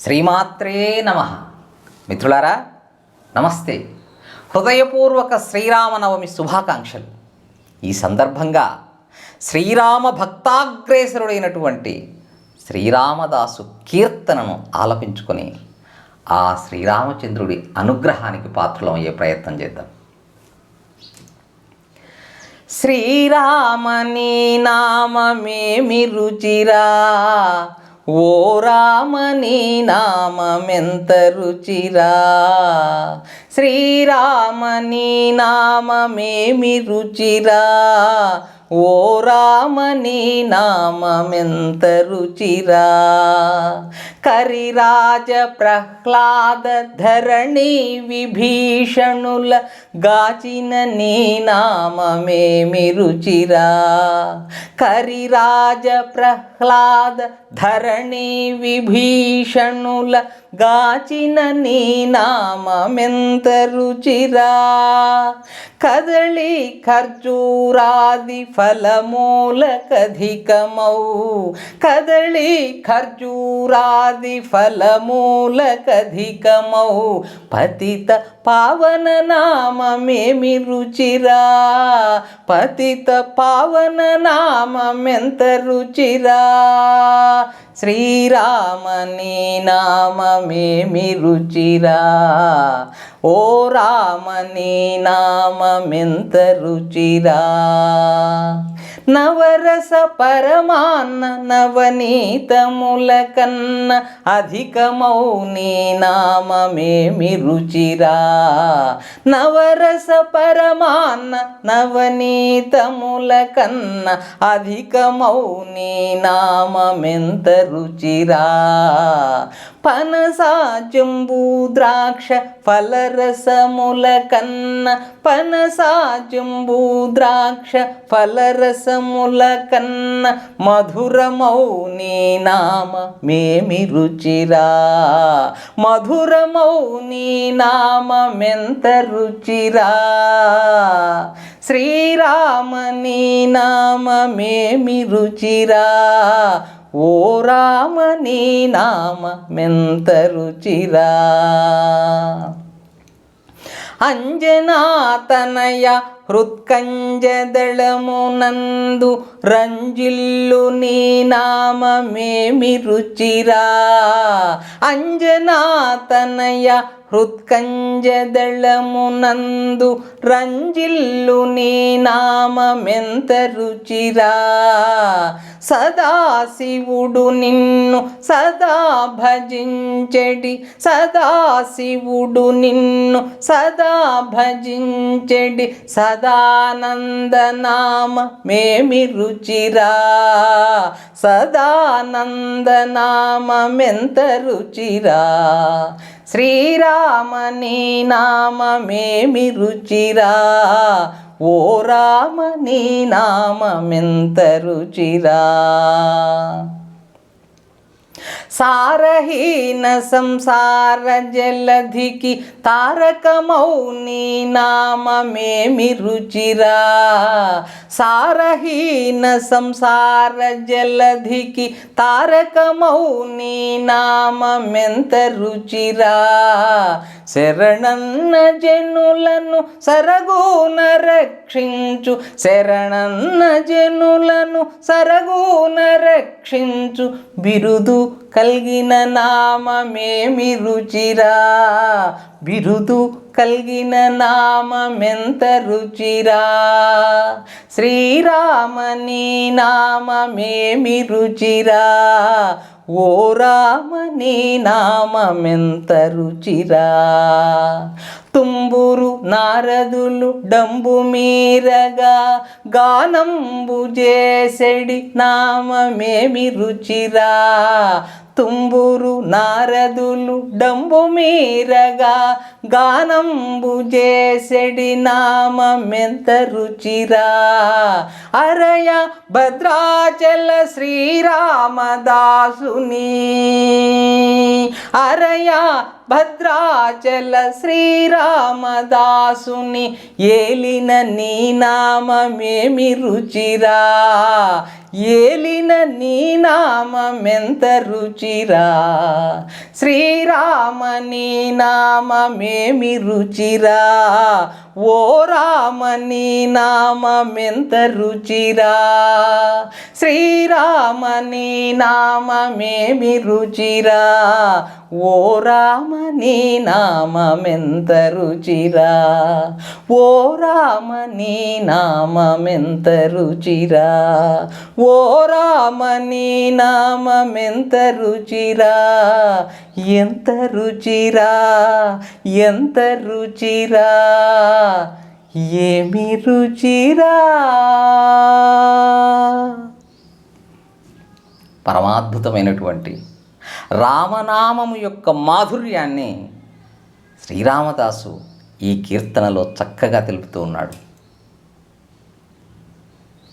శ్రీమాత్రే నమ. మిత్రులారా నమస్తే. హృదయపూర్వక శ్రీరామనవమి శుభాకాంక్షలు. ఈ సందర్భంగా శ్రీరామ భక్తాగ్రేసరుడైనటువంటి శ్రీరామదాసు కీర్తనను ఆలపించుకొని ఆ శ్రీరామచంద్రుడి అనుగ్రహానికి పాత్రలమయ్యే ప్రయత్నం చేద్దాం. శ్రీరామని నామమేమి రుచిరా ఓ రామని నామెంత రుచిరా? శ్రీరామని నామమేమి రుచిరా? ఓ రామని నామమెంత రుచిరా. కరిరాజ ప్రహ్లాద ధరణి విభీషణుల గాచిన నీ నామమేమి రుచిరా. కరిరాజ ప్రహ్లాద ధరణి విభీషణుల గాచిన నీ నామమెంత రుచిరా. కదళి ఖర్జూరాది ఫలమూలకధికమౌ. కదళి ఖర్జూరాది ఫలమూలకధికమౌ పతిత పావన నామమేమి రుచిరా? పతిత పావన నామమెంత రుచిరా? శ్రీరామ నీ నామమేమి రుచిరా? ఓ రామని నామమెంత రుచిరా. నవరస పరమాన్న నవనీతముల కన్న అధికమౌ నీ నామమేమి రుచిరా. నవరస పరమాన్న నవనీతముల కన్న అధికమౌ నీ నామమెంత రుచిరా. పనస ద్రాక్ష ఫలరసముల కన్న పనస ద్రాక్ష ఫలరసముల కన్న మధురమౌ నీ నామ మేమి రుచిరా మధురమౌ నీ నామ మెంత రుచిరా. శ్రీరామ నీ నామ మేమి రుచిరా ఓ రామ నీ నామమెంత రుచిరా అంజనాతనయ హృత్కంజదళమునందు రంజిల్లు నీ నామమేమి రుచిరా? అంజనాతనయ హృత్కంజదళమునందు రంజిల్లు నీ నామమెంత రుచిరా? సదాశివుడు నిన్ను సదా భజించడి సదాశివుడు నిన్ను సదా భజించడి సదా సదానందనామ మేమి రుచిరా సదానందనామమెంత రుచిరా శ్రీరామని నామమేమి రుచిరా ఓ రామ నీ నామమెంత రుచిరా సారహీన సంసార జలధికి తారకమౌ నీ నామమేమి రుచిరా సారహీన సంసార జలధికి తారకమౌ నీ నామమెంత రుచిరా. శరణన్న జనులను సరగూన రక్షించు. శరణన్న జనులను సరగూన రక్షించు. బిరుదు కలిగిన నామమేమి రుచిరా. బిరుదు కలిగిన నామమెంత రుచిరా? శ్రీరామని నామమేమి రుచిరా? ఓ రామని నామమెంత రుచిరా? తుంబురు నారదులు డంబు మీరగా గానంబు చేసెడి నామమేమి రుచిరా? తుంబురు నారదులు డంబు మీరగా గానంబు చేసెడి నామెంత రుచిరా. అరయ భద్రాచల శ్రీరామదాసుని. అరయ భద్రాచల శ్రీరామదాసుని ఏలిన నీ నామమేమి రుచిరా. ఏలిన నీ నామమెంత రుచిరా. శ్రీరామని నామమేమి రుచిరా. ఓ రామని నామమెంత రుచిరా? శ్రీరామని నామమేమి రుచిరా? ఓ రామని నామమెంత రుచిరా? ఓ రామని నామమెంత రుచిరా? ఓ రామని నామమెంత రుచిరా? ఎంత రుచిరా? ఎంత రుచిరా? ఏమి రుచిరా? పరమాద్భుతమైనటువంటి రామనామము యొక్క మాధుర్యాన్ని శ్రీరామదాసు ఈ కీర్తనలో చక్కగా తెలుపుతూ ఉన్నాడు.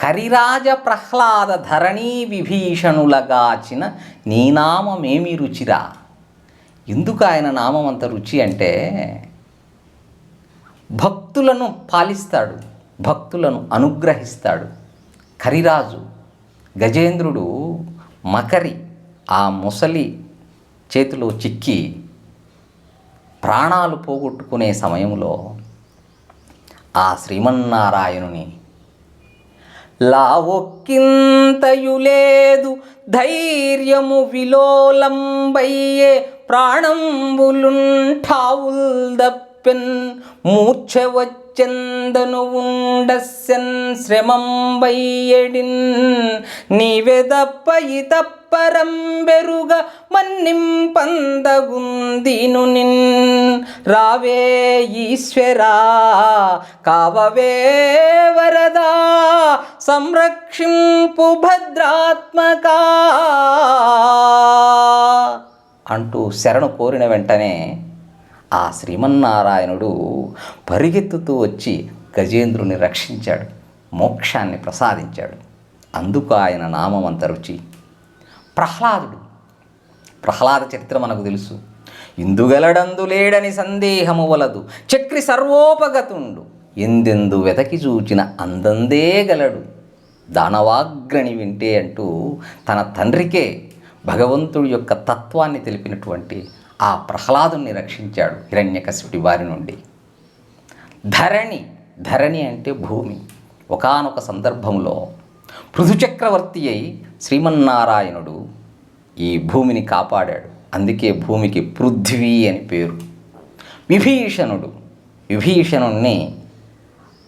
కరిరాజ ప్రహ్లాద ధరణీ విభీషణులగాచిన నీ నామమేమి రుచిరా? ఎందుకు ఆయన నామం అంత రుచి అంటే భక్తులను పాలిస్తాడు భక్తులను అనుగ్రహిస్తాడు. కరిరాజు గజేంద్రుడు మకరి ఆ ముసలి చేతిలో చిక్కి ప్రాణాలు పోగొట్టుకునే సమయంలో ఆ శ్రీమన్నారాయణుని లా ఒక్కింతయులేదు ధైర్యము విలోలంబయ్యే ప్రాణంబులుంఠావుల్ దప్పెన్ మూర్ఛ ఉండస్యన్ శ్రమం బయ్యడిన్ నీవెదప్ప ఇతప్పరం బెరుగ మన్నింపందగుందిను నిన్ రావే ఈశ్వరా కావవే వరదా సంరక్షింపు భద్రాత్మకా అంటూ శరణు కోరిన వెంటనే ఆ శ్రీమన్నారాయణుడు పరిగెత్తుతూ వచ్చి గజేంద్రుని రక్షించాడు మోక్షాన్ని ప్రసాదించాడు. అందుకు ఆయన నామం అంత రుచి. ప్రహ్లాదుడు ప్రహ్లాద చరిత్ర మనకు తెలుసు. ఇందుగలడందు లేడని సందేహము వలదు. చక్రి సర్వోపగతుండు. ఎందెందు వెతకి చూచిన అందందే గలడు. దానవాగ్రణి వింటే అంటూ తన తండ్రికే భగవంతుడి యొక్క తత్వాన్ని తెలిపినటువంటి ఆ ప్రహ్లాదుని రక్షించాడు హిరణ్యకశిపుడి వారి నుండి. ధరణి ధరణి అంటే భూమి. ఒకానొక సందర్భంలో పృథుచక్రవర్తి అయి శ్రీమన్నారాయణుడు ఈ భూమిని కాపాడాడు. అందుకే భూమికి పృథ్వీ అని పేరు. విభీషణుడు విభీషణుణ్ణి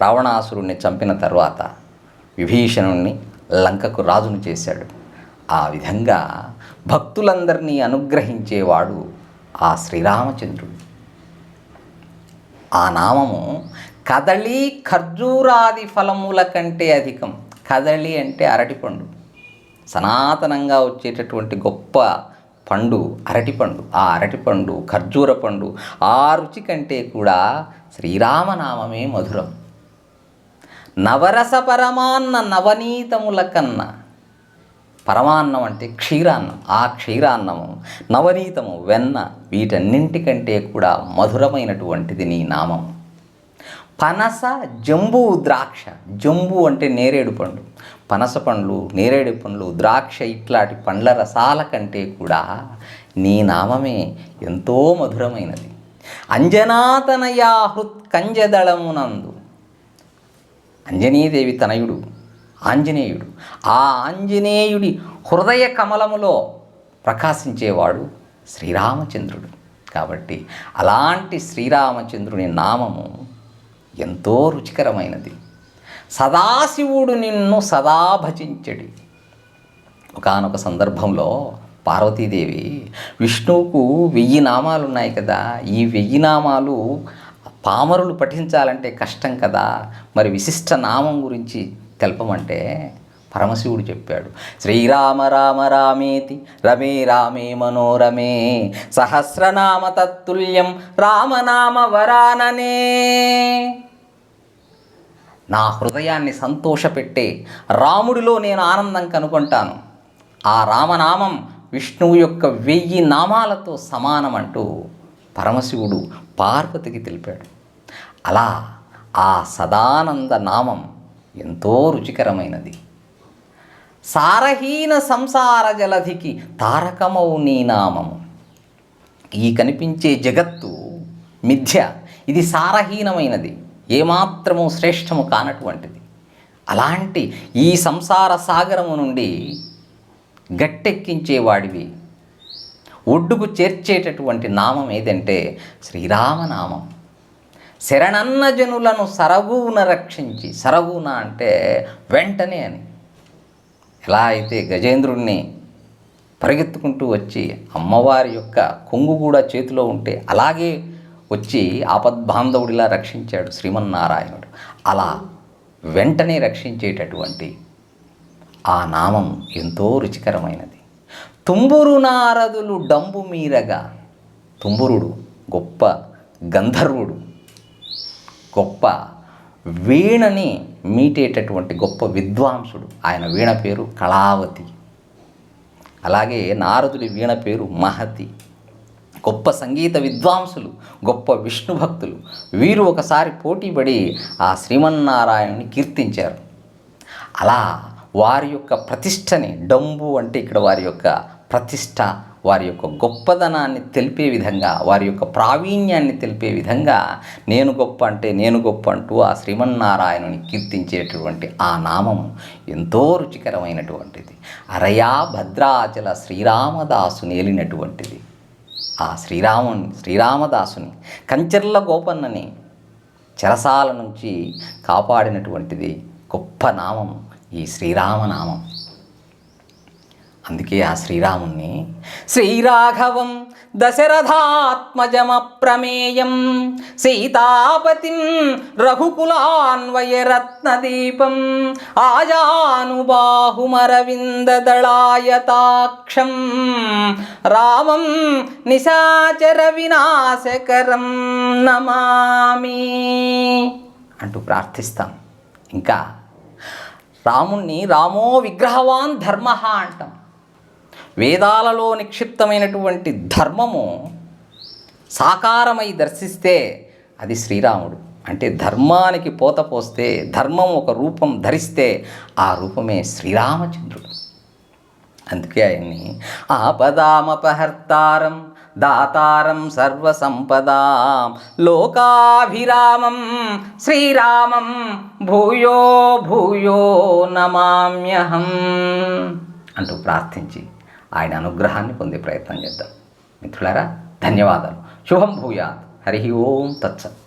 రావణాసురుణ్ణి చంపిన తర్వాత విభీషణుణ్ణి లంకకు రాజును చేశాడు. ఆ విధంగా భక్తులందరినీ అనుగ్రహించేవాడు ఆ శ్రీరామచంద్రుడు. ఆ నామము కదళి ఖర్జూరాది ఫలముల కంటే అధికం. కదళి అంటే అరటిపండు. సనాతనంగా వచ్చేటటువంటి గొప్ప పండు అరటిపండు. ఆ అరటిపండు ఖర్జూర పండు ఆ రుచి కంటే కూడా శ్రీరామనామమే మధురం. నవరస పరమాన్న నవనీతముల కన్నా పరమాన్నం అంటే క్షీరాన్నం. ఆ క్షీరాన్నము నవనీతము వెన్న వీటన్నింటికంటే కూడా మధురమైనటువంటిది నీ నామం. పనస జంబు ద్రాక్ష. జంబు అంటే నేరేడు పండు. పనస పండ్లు నేరేడు పండ్లు ద్రాక్ష ఇట్లాంటి పండ్ల రసాల కంటే కూడా నీ నామమే ఎంతో మధురమైనది. అంజనాతనయా హృత్ కంజదళమునందు. అంజనీదేవి తనయుడు. ఆంజనేయుడు. ఆ ఆంజనేయుడి హృదయ కమలములో ప్రకాశించేవాడు శ్రీరామచంద్రుడు. కాబట్టి అలాంటి శ్రీరామచంద్రుని నామము ఎంతో రుచికరమైనది. సదాశివుడు నిన్ను సదా భజించడి. ఒకానొక సందర్భంలో పార్వతీదేవి విష్ణువుకు వెయ్యి నామాలు ఉన్నాయి కదా ఈ వెయ్యి నామాలు పామరులు పఠించాలంటే కష్టం కదా మరి విశిష్ట నామం గురించి తెలపమంటే పరమశివుడు చెప్పాడు. శ్రీరామ రామ రామేతి రమే రామే మనోరమే సహస్రనామ తత్తుల్యం రామనామ వరాననే. నా హృదయాన్ని సంతోషపెట్టే రాముడిలో నేను ఆనందం కనుగొంటాను. ఆ రామనామం విష్ణువు యొక్క వెయ్యి నామాలతో సమానమంటూ పరమశివుడు పార్వతికి తెలిపాడు. అలా ఆ సదానంద నామం ఎంతో రుచికరమైనది. సారహీన సంసార జలధికి తారకమౌ నీ నామము. ఈ కనిపించే జగత్తు మిథ్య ఇది సారహీనమైనది ఏమాత్రము శ్రేష్టము కానటువంటిది. అలాంటి ఈ సంసార సాగరము నుండి గట్టెక్కించేవాడివి ఒడ్డుకు చేర్చేటటువంటి నామం ఏదంటే శ్రీరామనామం. శరణన్న జనులను సరగువున రక్షించి సరగున అంటే వెంటనే అని. ఎలా అయితే గజేంద్రుణ్ణి పరిగెత్తుకుంటూ వచ్చి అమ్మవారి యొక్క కొంగు కూడా చేతిలో ఉంటే అలాగే వచ్చి ఆపద్బాంధవుడిలా రక్షించాడు శ్రీమన్నారాయణుడు. అలా వెంటనే రక్షించేటటువంటి ఆ నామం ఎంతో రుచికరమైనది. తుంబురు నారదులు డంబు మీరగా తుంబురుడు గొప్ప గంధర్వుడు గొప్ప వీణని మీటేటటువంటి గొప్ప విద్వాంసుడు. ఆయన వీణ పేరు కళావతి. అలాగే నారదుడి వీణ పేరు మహతి. గొప్ప సంగీత విద్వాంసులు గొప్ప విష్ణు భక్తులు. వీరు ఒకసారి పోటీపడి ఆ శ్రీమన్నారాయణుని కీర్తించారు. అలా వారి యొక్క ప్రతిష్టని డంబు అంటే ఇక్కడ వారి యొక్క ప్రతిష్ట వారి యొక్క గొప్పదనాన్ని తెలిపే విధంగా వారి యొక్క ప్రావీణ్యాన్ని తెలిపే విధంగా నేను గొప్ప అంటే నేను గొప్ప అంటూ ఆ శ్రీమన్నారాయణుని కీర్తించేటటువంటి ఆ నామం ఎంతో రుచికరమైనటువంటిది. అరయా భద్రాచల శ్రీరామదాసుని ఏలినటువంటిది ఆ శ్రీరాముని శ్రీరామదాసుని కంచెర్ల గోపన్నని చెరసాల నుంచి కాపాడినటువంటిది గొప్ప నామం ఈ శ్రీరామనామం. అందుకే ఆ శ్రీరాముణ్ణి శ్రీరాఘవం దశరథాత్మజమప్రమేయం సీతాపతిం రఘుకులాన్వయరత్నదీపం ఆజానుబాహుమరవిందదళాయతాక్షం రామం నిశాచర వినాశకరం నమామి అంటూ ప్రార్థిస్తాం. ఇంకా రాముణ్ణి రామో విగ్రహవాన్ ధర్మ అంటాం. వేదాలలో నిక్షిప్తమైనటువంటి ధర్మము సాకారమై దర్శిస్తే అది శ్రీరాముడు. అంటే ధర్మానికి పోత పోస్తే ధర్మం ఒక రూపం ధరిస్తే ఆ రూపమే శ్రీరామచంద్రుడు. అందుకే ఆయన్ని ఆపదామపహర్తారం దాతారం సర్వసంపదాం లోకాభిరామం శ్రీరామం భూయో భూయో నమామ్యహం అంటూ ప్రార్థించి ఆయన అనుగ్రహాన్ని పొందే ప్రయత్నం చేద్దాం. మిత్రులారా ధన్యవాదాలు. శుభం భూయాత్. హరి ఓం తత్సత్.